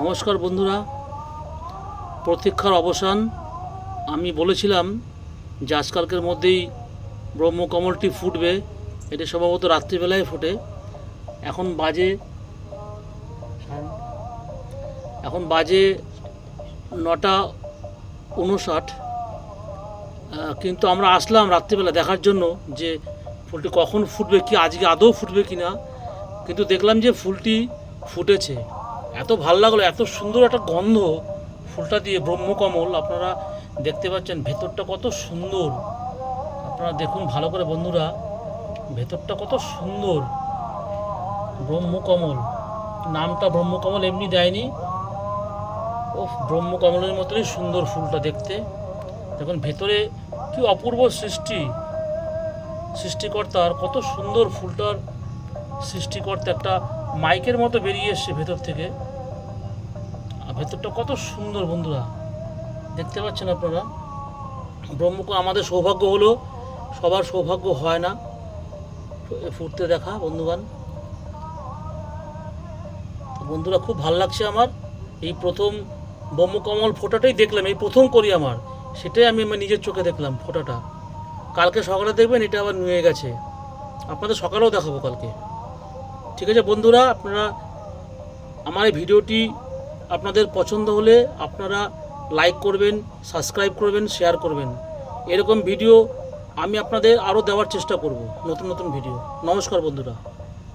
নমস্কার বন্ধুরা। প্রতীক্ষার অবসান। আমি বলেছিলাম যে আজকালকের মধ্যেই ব্রহ্মকমলটি ফুটবে। এটি সম্ভবত রাত্রিবেলায় ফোটে। এখন বাজে এখন বাজে নটা উনষাট কিন্তু আমরা আসলাম রাত্রিবেলা দেখার জন্য যে ফুলটি কখন ফুটবে, কি আজকে আদৌ ফুটবে কি না কিন্তু দেখলাম যে ফুলটি ফুটেছে। এত ভালো লাগল, এত সুন্দর একটা গন্ধ। ফুলটা দিয়ে ব্রহ্মকমল, আপনারা দেখতে পাচ্ছেন ভেতরটা কত সুন্দর। আপনারা দেখুন ভালো করে বন্ধুরা, ভেতরটা কত সুন্দর। ব্রহ্মকমল, নামটা ব্রহ্মকমল এমনি দেয়নি। ও ব্রহ্মকমলের মতনই সুন্দর ফুলটা দেখতে। দেখুন ভেতরে কি অপূর্ব সৃষ্টি। সৃষ্টিকর্তার কত সুন্দর ফুলটার সৃষ্টিকর্তা একটা মাইকের মতো বেরিয়ে এসছে ভেতর থেকে। আর ভেতরটা কত সুন্দর বন্ধুরা। দেখতে পাচ্ছেন আপনারা? ব্রহ্মক আমাদের সৌভাগ্য হলো, সবার সৌভাগ্য হয় না। ফুটতে দেখা বন্ধুগান বন্ধুরা, খুব ভালো লাগছে আমার। এই প্রথম ব্রহ্মকমল ফোটাটাই দেখলাম, এই প্রথম করি আমার। সেটাই আমি আমার নিজের চোখে দেখলাম ফোটাটা। কালকে সকালে দেখবেন, এটা আবার নুয়ে গেছে। আপনাদের সকালেও দেখাবো কালকে। ঠিক আছে বন্ধুরা, আপনারা আমার এই ভিডিওটি আপনাদের পছন্দ হলে আপনারা লাইক করবেন সাবস্ক্রাইব করবেন শেয়ার করবেন। এরকম ভিডিও আমি আপনাদের আরও দেওয়ার চেষ্টা করব, নতুন নতুন ভিডিও নমস্কার বন্ধুরা।